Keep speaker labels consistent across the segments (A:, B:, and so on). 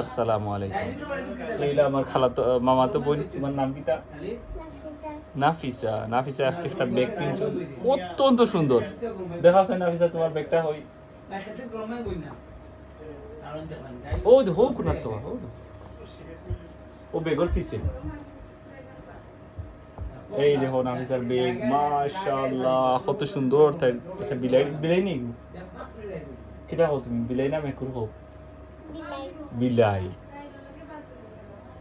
A: আসসালামু আলাইকুম। এইলা আমার খালাতো মামাতো বোন, তোমার নাম কিটা নাফিসা। নাফিসা আজকে একটা ব্যাগ কিনছো। অত্যন্ত সুন্দর। দেখা আছে নাফিসা, তোমার ব্যাগটা হই ও হোক না তো ও বেগর পিছে এই দেখো নাফিসার বেগ মাশাআল্লাহ, কত সুন্দর। তাই এটা বিলাই বিলাই নেই? কিটা হো তুমি, বিলাই না, মেকুর হো বিলাই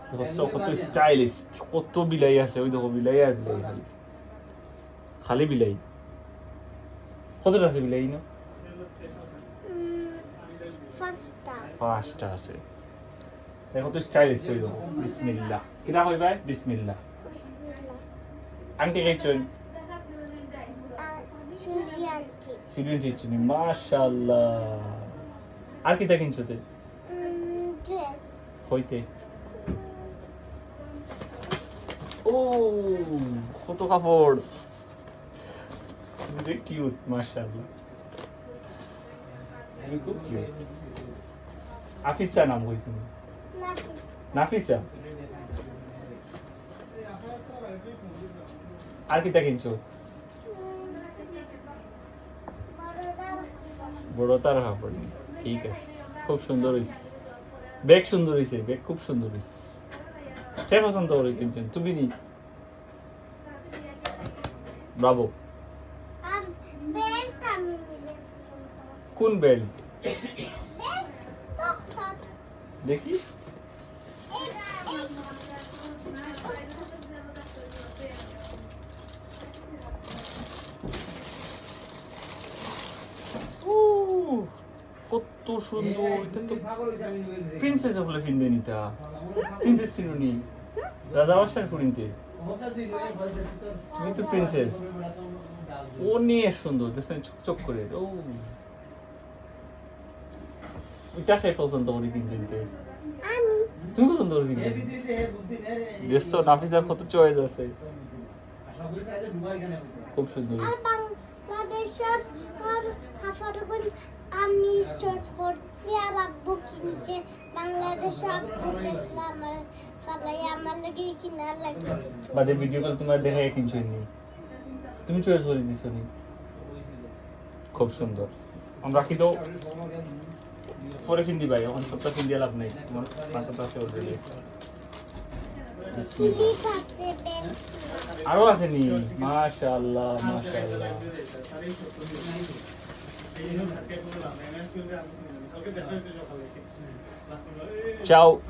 A: দেখো কত স্টাইলিশ কত বিলাই আছে ওই দেখো বিলাই আর বিলাই খালি খালি বিলাই কতটা আছে বিলাই না পাঁচটা আছে দেখো তো স্টাইলিশ ওই দেখো বিসমিল্লাহ কিনা হই ভাই বিসমিল্লাহ আন্টি খাইছেন সিরিয়াল চিনি মাশাআল্লাহ আর কি কিটা কিনছোতে হইতে ও কত কাপড় কিউট মাশাআল্লাহ তুমি খুব কিউট আফিসা নাম হয়েছে নাফিসা আর কিটা কিনছো বড় তার ঠিক আছে খুব সুন্দর হয়েছে ব্যাগ সুন্দর হয়েছে ব্যাগ খুব সুন্দর হয়েছে সে পছন্দ করে কিনছেন তুমি নি ব্রাভো কোন বেল্ট দেখি ও কত সুন্দর এটা তো প্রিন্সেস বলে ফিনবে নিতা। প্রিন্সেস ছিল নি রাজা বাসার করিনতে তুমি তো প্রিন্সেস ও নিয়ে সুন্দর দেখছেন চকচক করে ও। ওইটা খাই পছন্দ করি কিনতে। তুমি পছন্দ করে কিনতে দেখছ নাফিসার কত চয়েস আছে। খুব সুন্দর।
B: আমি চয়েস করছি আর আব্বু কিনছে। বাংলাদেশে আব্বু দেখলে আমার ফালাই আমার লাগে কিনার লাগে
A: বাদে ভিডিও কল তোমার দেখাই কিনছো নি তুমি চয়েস করে দিছো নি। খুব সুন্দর। আমরা কি তো পরে ফিন্দি ভাই এখন সপ্তাহ ফিন্দি লাভ নেই। তোমার পাঁচটা আছে অলরেডি
B: আরও আছে
A: নি? মাশাআল্লাহ মাশাআল্লাহ। Ciao.